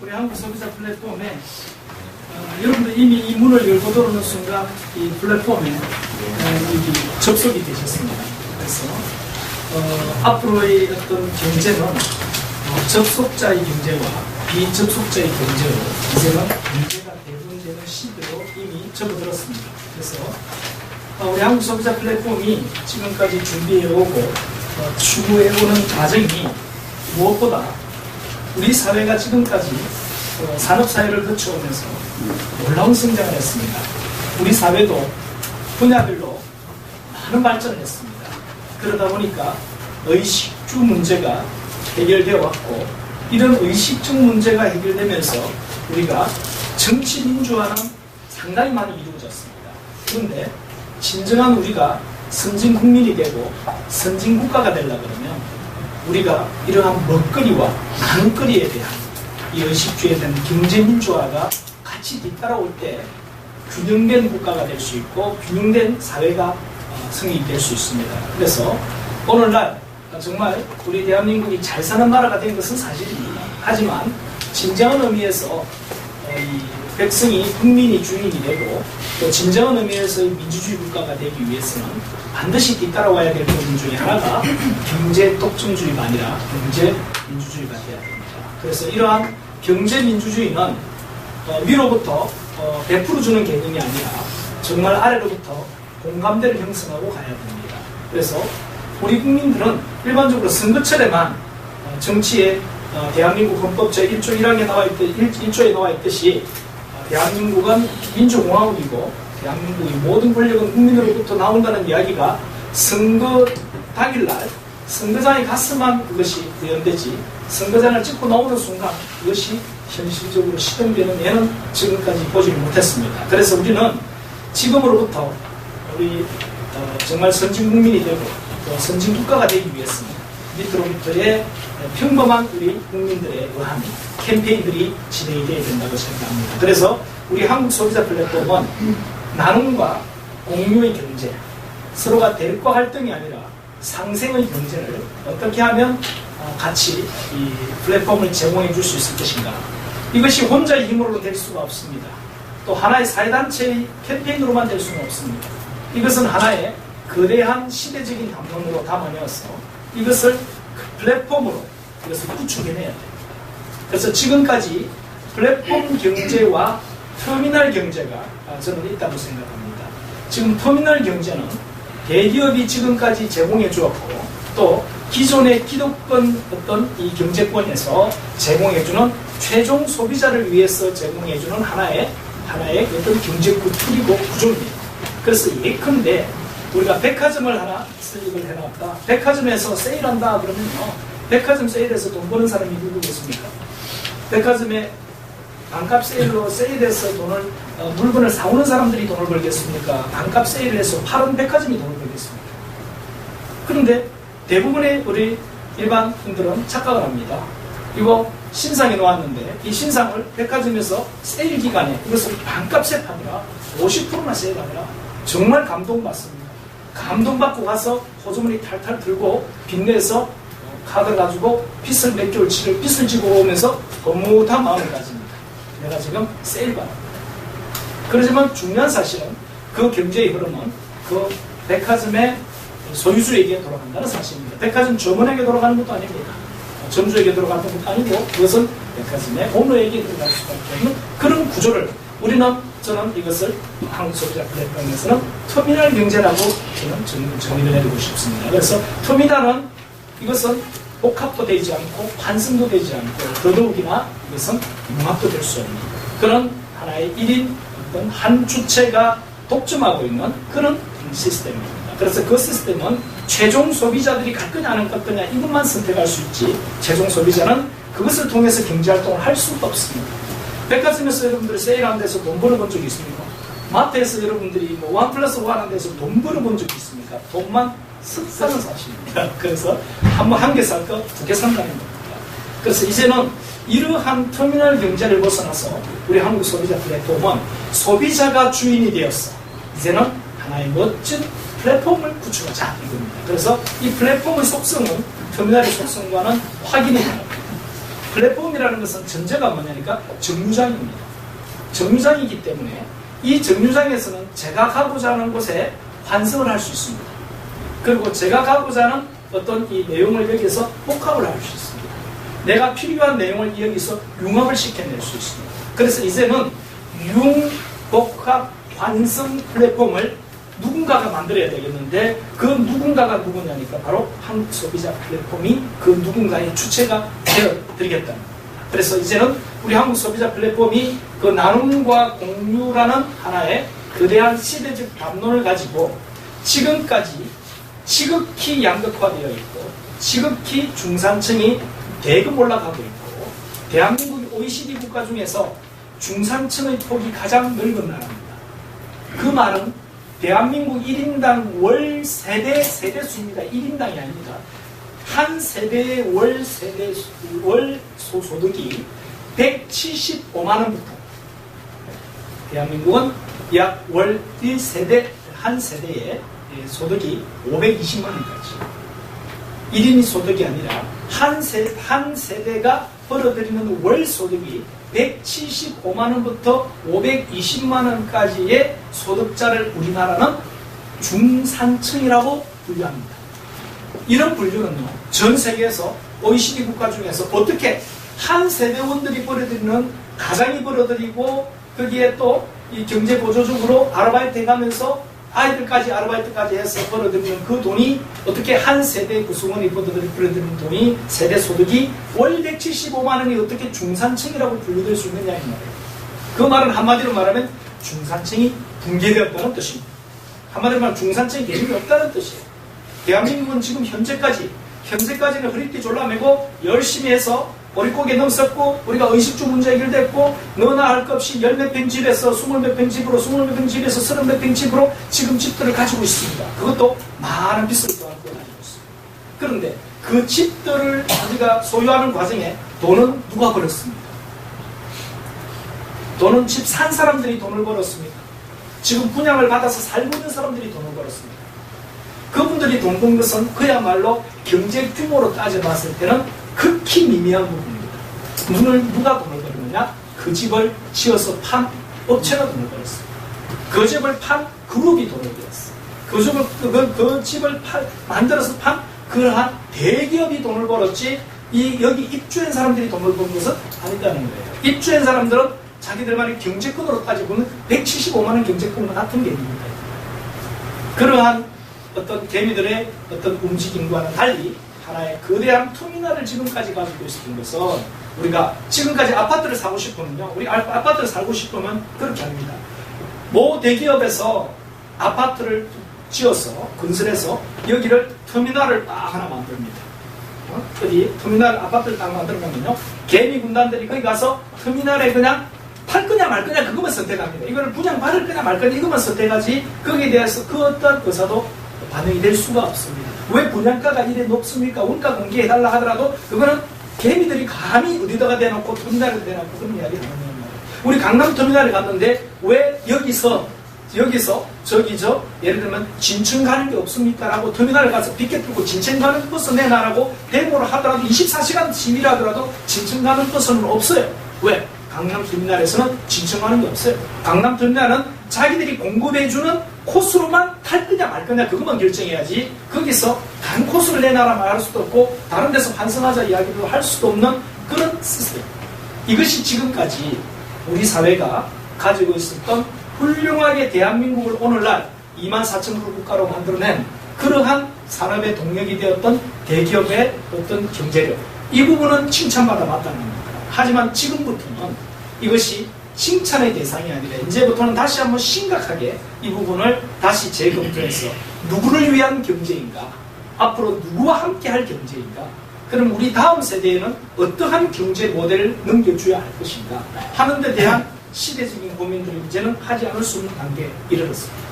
우리 한국 소비자 플랫폼에 어, 여러분들 이미 이 문을 열고 들어오는 순간 이 플랫폼에 어, 접속이 되셨습니다. 그래서 어, 앞으로의 어떤 경제는 어, 접속자의 경제와 비접속자의 경제로 이제는 경제가 대분되는 시대로 이미 접어들었습니다. 그래서 어, 우리 한국 소비자 플랫폼이 지금까지 준비해오고 어, 추구해오는 과정이 무엇보다 우리 사회가 지금까지 어, 산업사회를 거쳐오면서 놀라운 성장을 했습니다. 우리 사회도 분야별로 많은 발전을 했습니다. 그러다 보니까 의식주 문제가 해결되어 왔고 이런 의식적 문제가 해결되면서 우리가 정치 민주화는 상당히 많이 이루어졌습니다. 그런데 진정한 우리가 선진 국민이 되고 선진 국가가 되려 그러면 우리가 이러한 먹거리와 나눔거리에 대한 이 의식주에 대한 경제 민주화가 같이 뒤따라올 때 균형된 국가가 될 수 있고 균형된 사회가 어, 성립될 수 있습니다. 그래서 오늘날 정말 우리 대한민국이 잘 사는 나라가 된 것은 사실입니다. 하지만 진정한 의미에서 어, 이 백성이 국민이 주인이 되고 또 진정한 의미에서의 민주주의 국가가 되기 위해서는 반드시 뒤따라와야 될 부분 중에 하나가 경제 독점주의가 아니라 경제 민주주의가 되어야 됩니다. 그래서 이러한 경제 민주주의는 어, 위로부터 어, 100% 주는 개념이 아니라 정말 아래로부터 공감대를 형성하고 가야 됩니다. 그래서 우리 국민들은 일반적으로 선거철에만 어, 정치에 어, 대한민국 헌법 제1조 1항에 나와 있듯 1조에 나와 있듯이 어, 대한민국은 민주공화국이고 대한민국의 모든 권력은 국민으로부터 나온다는 이야기가 선거 당일날 선거장에 갔으면 그것이 구현되지 선거장을 찍고 나오는 순간 그것이 현실적으로 실현되는 예는 지금까지 보지 못했습니다. 그래서 우리는 지금으로부터 우리 어, 정말 선진 국민이 되고 또 선진 국가가 되기 위해서는 밑으로부터의 평범한 우리 국민들의 의한 캠페인들이 진행이 되어야 된다고 생각합니다. 그래서 우리 한국 소비자 플랫폼은 나눔과 공유의 경제, 서로가 대립과 할등이 아니라 상생의 경제를 어떻게 하면 어, 같이 이 플랫폼을 제공해 줄 수 있을 것인가. 이것이 혼자의 힘으로는 될 수가 없습니다. 또 하나의 사회단체의 캠페인으로만 될 수는 없습니다. 이것은 하나의 거대한 시대적인 감동으로 담아내어서 이것을 그 플랫폼으로 이것을 구축해내야 돼요. 그래서 지금까지 플랫폼 경제와 터미널 경제가 아, 저는 있다고 생각합니다. 지금 터미널 경제는 대기업이 지금까지 제공해 주었고 또 기존의 기득권 어떤 이 경제권에서 제공해주는 최종 소비자를 위해서 제공해주는 하나의 하나의 어떤 경제구 툴이고 구조입니다. 그래서 예컨대 우리가 백화점을 하나 설립을 해놨다. 백화점에서 세일한다 그러면요. 백화점 세일해서 돈 버는 사람이 누구겠습니까? 백화점에 반값 세일로 세일해서 돈을 어, 물건을 사오는 사람들이 돈을 벌겠습니까? 반값 세일을 해서 파는 백화점이 돈을 벌겠습니까? 그런데 대부분의 우리 일반 분들은 착각을 합니다. 이거 신상이 나왔는데 이 신상을 백화점에서 세일 기간에 이것을 반값에 파니라 50%나 세일하니라 정말 감동받습니다. 감동받고 가서 호주머니 탈탈 들고 빚내서 어, 카드를 가지고 빚을 몇 개월 치를 빚을 지고 오면서 허무한 마음을 가집니다. 내가 지금 세일 받았다. 그렇지만 중요한 사실은 그 경제의 흐름은 그 백화점의 소유주에게 돌아간다는 사실입니다. 백화점 점원에게 돌아가는 것도 아닙니다. 점주에게 돌아가는 것도 아니고 그것은 백화점의 오너에게 들어갈 수밖에 없는 그런 구조를 우리는 저는 이것을 한국 소비자 플랫폼에서는 터미널 경제라고 저는 정- 정의를 내리고 싶습니다. 그래서 터미널은 이것은 복합도 되지 않고 환승도 되지 않고 더더욱이나 이것은 융합도 될 수 없는 그런 하나의 1인 어떤 한 주체가 독점하고 있는 그런 시스템입니다. 그래서 그 시스템은 최종 소비자들이 갈 거냐 안 갈 거냐 이것만 선택할 수 있지 최종 소비자는 그것을 통해서 경제활동을 할 수가 없습니다. 백화점에서 여러분들이 세일하는 데서 돈 벌어본 적이 있습니까? 마트에서 여러분들이 뭐 원 플러스 원 하는 데서 돈 벌어본 적이 있습니까? 돈만 습사는 사실입니다. 그래서 한번 한개살거두 개 산다는 겁니다. 그래서 이제는 이러한 터미널 경제를 벗어나서 우리 한국 소비자 플랫폼은 소비자가 주인이 되었어. 이제는 하나의 멋진 플랫폼을 구축하자 이겁니다. 그래서 이 플랫폼의 속성은 터미널의 속성과는 확인이 됩니다. 플랫폼이라는 것은 전제가 뭐냐니까 정류장입니다. 정류장이기 때문에 이 정류장에서는 제가 가고자 하는 곳에 환승을 할 수 있습니다. 그리고 제가 가고자 하는 어떤 이 내용을 여기서 복합을 할 수 있습니다. 내가 필요한 내용을 여기서 융합을 시켜낼 수 있습니다. 그래서 이제는 융, 복합, 환승 플랫폼을 누군가가 만들어야 되겠는데 그 누군가가 누구냐니까 바로 한국 소비자 플랫폼이 그 누군가의 주체가 되어 드리겠다. 그래서 이제는 우리 한국 소비자 플랫폼이 그 나눔과 공유라는 하나의 거대한 시대적 담론을 가지고 지금까지 지극히 양극화되어 있고 지극히 중산층이 대금 올라가고 있고 대한민국이 OECD 국가 중에서 중산층의 폭이 가장 넓은 나라입니다. 그 말은 대한민국 1인당 월 세대 세대 수입니다. 1인당이 아닙니다. 한 세대의 월 세대 수- 월 소소득이 175만 원부터 대한민국은 약 월 1세대 한 세대의 예, 소득이 520만 원까지 1인이 소득이 아니라 한, 세, 한 세대가 벌어들이는 월 소득이 175만 원부터 520만 원까지의 소득자를 우리나라는 중산층이라고 분류합니다. 이런 분류는요, 전 세계에서 OECD 국가 중에서 어떻게 한 세대원들이 벌어들이는 가장이 벌어들이고 거기에 또 이 경제 보조적으로 아르바이트 해가면서 아이들까지 아르바이트까지 해서 벌어들이는 그 돈이 어떻게 한 세대 구성원이 벌어들이- 벌어들이는 돈이 세대 소득이 월 175만 원이 어떻게 중산층이라고 분류될 수 있느냐 이 말이에요. 그 말은 한마디로 말하면 중산층이 붕괴되었다는 뜻입니다. 한마디로 말하면 중산층이 개념이 없다는 뜻이에요. 대한민국은 지금 현재까지 현재까지는 허리띠 졸라매고 열심히 해서 머릿고개 넘었고 우리가 의식주 문제 해결됐고 너나 할 것 없이 열 몇 평 집에서 스물 몇 평 집으로 스물 몇 평 집에서 서른 몇 평 집으로 지금 집들을 가지고 있습니다. 그것도 많은 빚을 또 안고 다니고 있습니다. 그런데 그 집들을 우리가 소유하는 과정에 돈은 누가 벌었습니까? 돈은 집 산 사람들이 돈을 벌었습니다. 지금 분양을 받아서 살고 있는 사람들이 돈을 벌었습니다. 그분들이 돈 번 것은 그야말로 경제 규모로 따져봤을 때는 극히 미미한 부분입니다. 눈을 누가 돈을 벌느냐? 그 집을 지어서 판 업체가 돈을 벌었어요. 그 집을 판 그룹이 돈을 벌었어요. 그 집을, 그, 그, 그 집을 판, 만들어서 판 그러한 대기업이 돈을 벌었지 이 여기 입주한 사람들이 돈을 번 것은 아니다는 거예요. 입주한 사람들은 자기들만의 경제권으로 따지고는 175만 원 경제권과 같은 개념입니다. 그러한 어떤 개미들의 어떤 움직임과는 달리 하나의 거대한 터미널을 지금까지 가지고 있었던 것은 우리가 지금까지 아파트를 사고 싶으면요. 우리 아- 아파트를 살고 싶으면 그렇게 합니다. 모 대기업에서 아파트를 지어서 건설해서 여기를 터미널을 딱 하나 만듭니다. 어? 어디 터미널 아파트를 딱 만들어놓으면요. 개미 군단들이 거기 가서 터미널에 그냥 팔 거냐 말 거냐 그것만 선택합니다. 이거를 분양 받을 거냐 말 거냐 이것만 선택하지 거기에 대해서 그 어떤 의사도 반영이 될 수가 없습니다. 왜 분양가가 이래 높습니까? 원가 공개해달라 하더라도 그거는 개미들이 감히 어디다가 대놓고 터미널에 대놓고 그런 이야기 하는 거예요. 우리 강남 터미널에 갔는데 왜 여기서 여기서 저기 저 예를 들면 진천 가는 게 없습니까? 라고 터미널에 가서 빗게 뚫고 진천 가는 버스 내놔라고 데모를 하더라도 24시간 시위를 하더라도 진천 가는 버스는 없어요. 왜? 강남 터미널에서는 진천 가는 게 없어요. 강남 터미널은 자기들이 공급해주는 코스로만 탈 거냐 말 거냐 그것만 결정해야지 거기서 다른 코스를 내놔라 말할 수도 없고 다른 데서 환승하자 이야기도 할 수도 없는 그런 시스템. 이것이 지금까지 우리 사회가 가지고 있었던 훌륭하게 대한민국을 오늘날 2만 4천 개 국가로 만들어낸 그러한 산업의 동력이 되었던 대기업의 어떤 경제력. 이 부분은 칭찬받아 마땅한 겁니다. 하지만 지금부터는 이것이 칭찬의 대상이 아니라 이제부터는 다시 한번 심각하게 이 부분을 다시 재검토해서 누구를 위한 경제인가? 앞으로 누구와 함께 할 경제인가? 그럼 우리 다음 세대에는 어떠한 경제 모델을 넘겨줘야 할 것인가? 하는 데 대한 시대적인 고민들을 이제는 하지 않을 수 없는 단계에 이르렀습니다.